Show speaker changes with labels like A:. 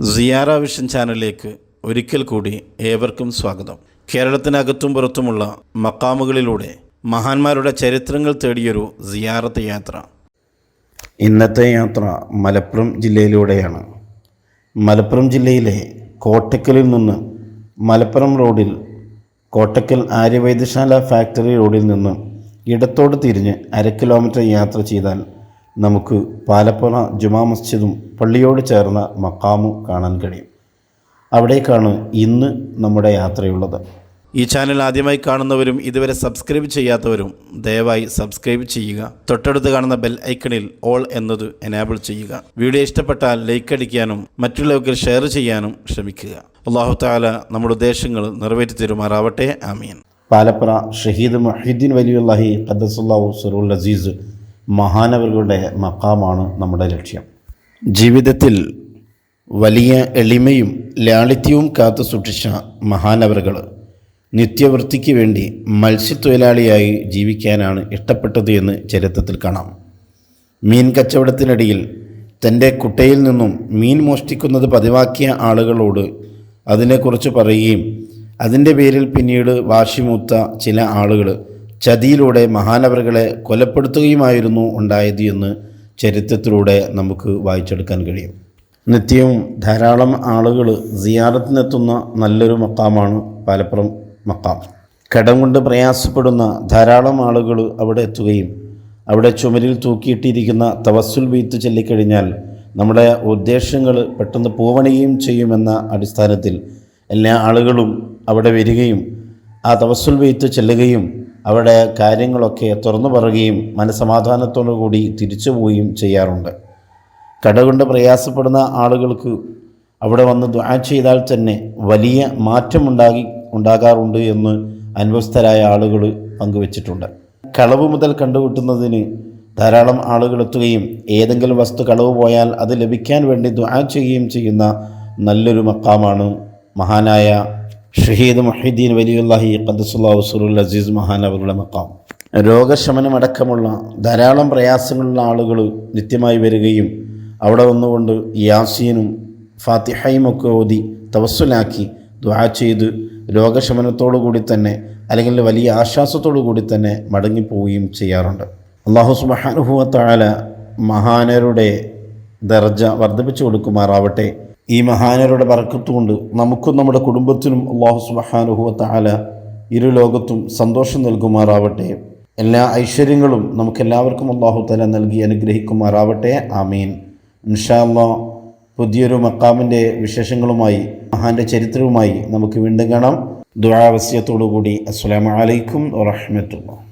A: സിയാറ vision ചാനലിലേക്ക് ഒരിക്കൽ കൂടി ഏവർക്കും സ്വാഗതം. കേരളത്തിനകത്തും പുറത്തുമുള്ള മക്കാമുകളിലൂടെ മഹാന്മാരുടെ ചരിത്രങ്ങൾ തേടിയൊരു സിയാറത്ത് യാത്ര. ഇന്നത്തെ യാത്ര മലപ്പുറം ജില്ലയിലൂടെയാണ്. മലപ്പുറം ജില്ലയിലെ കോട്ടക്കലിൽ നിന്ന് മലപ്പുറം റോഡിൽ കോട്ടക്കൽ ആര്യവൈദ്യശാല ഫാക്ടറി റോഡിൽ നിന്ന് ഇടത്തോട് തിരിഞ്ഞ് അര കിലോമീറ്റർ യാത്ര ചെയ്താൽ നമുക്ക് പാലപ്പുറ ജുമാ മസ്ജിദും പള്ളിയോട് ചേർന്ന മക്കാമും കാണാൻ കഴിയും. അവിടേക്കാണ് ഇന്ന് നമ്മുടെ യാത്രയുള്ളത്. ഈ ചാനൽ ആദ്യമായി കാണുന്നവരും ഇതുവരെ സബ്സ്ക്രൈബ് ചെയ്യാത്തവരും ദയവായി സബ്സ്ക്രൈബ് ചെയ്യുക. തൊട്ടടുത്ത് കാണുന്ന ബെൽ ഐക്കണിൽ ഓൾ എന്നത് എനാബിൾ ചെയ്യുക. വീഡിയോ ഇഷ്ടപ്പെട്ടാൽ ലൈക്ക് അടിക്കാനും മറ്റുള്ളവർക്ക് ഷെയർ ചെയ്യാനും ശ്രമിക്കുക. അള്ളാഹു താല നമ്മുടെ ഉദ്ദേശങ്ങൾ നിറവേറ്റി തരുമാറാവട്ടെ. ആമീൻ. പാലപ്പുറ ഷഹീദ് മൊഹീദ്ദീൻ വലിയുല്ലാഹി ഖദ്ദസുല്ലാഹു സുറുൽ അസീസ് മഹാനവരുടെ മക്കാമാണ് നമ്മുടെ ലക്ഷ്യം. ജീവിതത്തിൽ വലിയ എളിമയും ലാളിത്യവും കാത്തു സൂക്ഷിച്ച മഹാനവറുകൾ നിത്യവൃത്തിക്ക് വേണ്ടി മത്സ്യത്തൊഴിലാളിയായി ജീവിക്കാനാണ് ഇഷ്ടപ്പെട്ടത് എന്ന് ചരിത്രത്തിൽ കാണാം. മീൻ കച്ചവടത്തിനിടയിൽ തന്റെ കുട്ടയിൽ നിന്നും മീൻ മോഷ്ടിക്കുന്നത് പതിവാക്കിയ ആളുകളോട് അതിനെക്കുറിച്ച് പറയുകയും അതിന്റെ പേരിൽ പിന്നീട് വാശിമൂത്ത ചില ആളുകൾ ചതിയിലൂടെ മഹാനവറുകളെ കൊലപ്പെടുത്തുകയുമായിരുന്നു ഉണ്ടായത് എന്ന് ചരിത്രത്തിലൂടെ നമുക്ക് വായിച്ചെടുക്കാൻ കഴിയും. നിത്യവും ധാരാളം ആളുകൾ സിയാറത്തിനെത്തുന്ന നല്ലൊരു മക്കാമാണ് പാലപ്പുറം മക്കാം. കടം കൊണ്ട് പ്രയാസപ്പെടുന്ന ധാരാളം ആളുകൾ അവിടെ എത്തുകയും അവിടെ ചുമരിൽ തൂക്കിയിട്ടിരിക്കുന്ന തവസുൽ ബീത്ത് ചൊല്ലിക്കഴിഞ്ഞാൽ നമ്മുടെ ഉദ്ദേശങ്ങൾ പെട്ടെന്ന് പൂവണിയുകയും ചെയ്യുമെന്ന അടിസ്ഥാനത്തിൽ എല്ലാ ആളുകളും അവിടെ വരികയും ആ തവസുൽ ബീത്ത് ചെല്ലുകയും അവിടെ കാര്യങ്ങളൊക്കെ തുറന്നു പറയുകയും മനസമാധാനത്തോടു കൂടി തിരിച്ചു പോവുകയും ചെയ്യാറുണ്ട്. കടകൊണ്ട് പ്രയാസപ്പെടുന്ന ആളുകൾക്ക് അവിടെ വന്ന് ദ്വാ ചെയ്താൽ തന്നെ വലിയ മാറ്റമുണ്ടാകി ഉണ്ടാകാറുണ്ട് എന്ന് അനുഭവസ്ഥരായ ആളുകൾ പങ്കുവച്ചിട്ടുണ്ട്. കളവ് മുതൽ കണ്ടുകിട്ടുന്നതിന് ധാരാളം ആളുകൾ എത്തുകയും ഏതെങ്കിലും വസ്തു കളവ് പോയാൽ അത് ലഭിക്കാൻ വേണ്ടി ദ്വാ ചെയ്യുകയും ചെയ്യുന്ന നല്ലൊരു മക്കാമാണ് മഹാനായ ഷഹീദ് മൊഹീദ്ദീൻ വലിയുല്ലാഹി ഖദ്സുല്ലാ വസുറുൽ അസീസ് മഹാനവരുടെ മക്കാം. രോഗശമനമടക്കമുള്ള ധാരാളം പ്രയാസങ്ങളുള്ള ആളുകൾ നിത്യമായി വരികയും അവിടെ വന്നുകൊണ്ട് യാസീനും ഫാത്തിഹയും ഒക്കെ ഓതി തവസ്സുലാക്കി ദ്വാ ചെയ്ത് രോഗശമനത്തോടു കൂടി തന്നെ അല്ലെങ്കിൽ വലിയ ആശ്വാസത്തോടു കൂടി തന്നെ മടങ്ങിപ്പോവുകയും ചെയ്യാറുണ്ട്. അള്ളാഹു സുബാനുഭവത്തായ മഹാനരുടെ ദർജ വർദ്ധിപ്പിച്ചു കൊടുക്കുമാറാവട്ടെ. ഈ മഹാനരുടെ പറക്കത്തുകൊണ്ട് നമുക്കും നമ്മുടെ കുടുംബത്തിനും അള്ളാഹു സുബഹാനുഭവത്തായ ഇരു ലോകത്തും സന്തോഷം നൽകുമാറാവട്ടെ. എല്ലാ ഐശ്വര്യങ്ങളും നമുക്കെല്ലാവർക്കും അള്ളാഹു തല നൽകി അനുഗ്രഹിക്കുമാറാവട്ടെ. ആമീൻ. ഇൻഷാ അല്ലാ പുതിയൊരു മക്കാമിന്റെ വിശേഷങ്ങളുമായി മഹാന്റെ ചരിത്രവുമായി നമുക്ക് വീണ്ടും കാണാം. ദുരാവസ്യത്തോടു കൂടി അസ്സലാമു അലൈക്കും വറഹ്മത്തുള്ളാഹി.